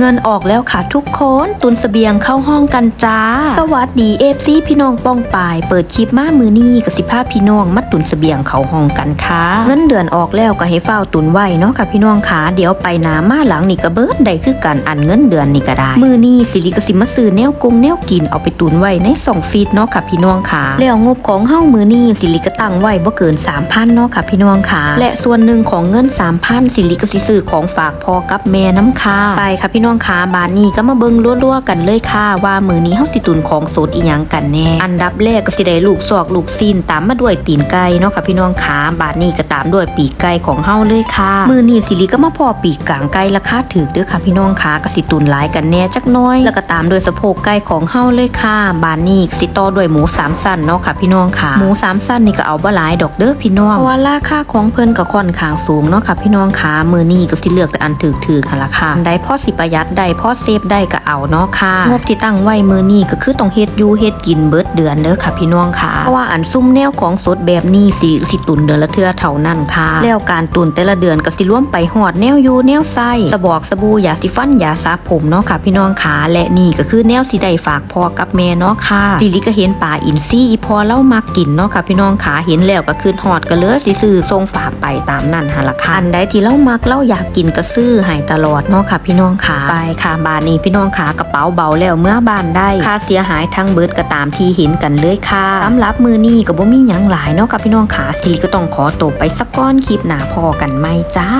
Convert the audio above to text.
เงินออกแล้วค่ะทุกคนตุนเสบียงเข้าห้องกันจ้า สวัสดีเอฟซีพี่น้องป้องปาย เปิดคลิปมามือนี่กับสิภาพพี่น้องมัดตุนเสบียงเข้าห้องกันค่ะเงินเดือนออกแล้วก็ให้เฝ้าตุนไว้เนาะค่ะพี่น้องค่ะเดี๋ยวไปหนามาหลังนี่ก็เบิดได้คือกันอันเงินเดือนนี่ก็ได้ มือนี่สิริกสิมาซื้อแนวกงแนวกินเอาไปตุนไว้ในสองฟีดเนาะค่ะพี่น้องค่ะแล้วงบของเฮ้ามือนี่สิริกตั้งไว้บ่เกิน3,000เนาะค่ะพี่น้องค่ะและส่วนหนึ่งของเงิน3,000สิริกสิซื้อของฝากพอกับแม่น้ำค่ะไปค่ะพี่น้องค่ะบานนี้ก็มาเบิ่งรั่วๆกันเลยค่ะ ว่ามือนี้เฮาสิตุนของสดอีหยังกันแน่ อันดับแรกก็สิได้ลูกซอกลูกซีนตามมาด้วยตีนไก่เนาะค่ะพี่น้องคะบานนี้ก็ตามด้วยปีกไก่ของเฮาเลยค่ะ มือนี้สิริก็มาพอปีกกลางไก่ราคาถูกเด้อค่ะพี่น้องคะก็สิตุนหลายกันแน่จักน้อย แล้วก็ตามด้วยสะโพกไก่ของเฮาเลยค่ะ บานนี้สิต่อด้วยหมูสามสั้นเนาะค่ะพี่น้องคะหมูสามสั้นนี่ก็เอาบ่หลายดอกเด้อพี่น้องเพราะว่าราคาของเพิ่นก็ค่อนข้างสูงเนาะค่ะพี่น้องคะมือนี้ก็สิเลือกแต่อันถูกๆค่ะละค่ะอันใดพอสิประหยัดได้พอเซฟได้ก็เอาเนาะค่ะงบที่ตั้งไว้มือนี้ก็คือต้องเฮ็ดอยู่เฮ็ดกินเบิดเดือนเด้อค่ะพี่น้องค่ะเพราะว่าอันซุ่มแนวของสดแบบนี้สิสิตุนเดือนละเทื่อเท่านั้นค่ะ แล้วการตุนแต่ละเดือนก็สิรวมไปหอดแนวอยู่แนวไส้สบอกสบู่ยาสีฟันยาสระผมเนาะค่ะ พี่น้องค่ะและนี่ก็คือแนวสิได้ฝากพ่อกับแม่เนาะค่ะสิริก็เห็นป่าอินซี่อีพอเล่ามากินเนาะค่ะพี่น้องค่ะเห็นแล้วก็คือหอดก็เลยสิซื้อส่งฝากไปตามนั่นหนละค่ะอันใดที่เล่ามักเล่าอยากกินก็ซื้อให้ตลอดเนาะค่ะพี่น้องค่ะไปค่ะบานนี้พี่น้องขากระเป๋าเบาแล้วเมื่อบานได้ค่าเสียหายทั้งเบิดก็ตามที่เห็นกันเลยค่ะสำหรับมือนี้ก็บ่มีหยังหลายเนาะค่ะพี่น้องขาสีก็ต้องขอตบไปสักก้อนคลิปหนาพอกันไหมจ้า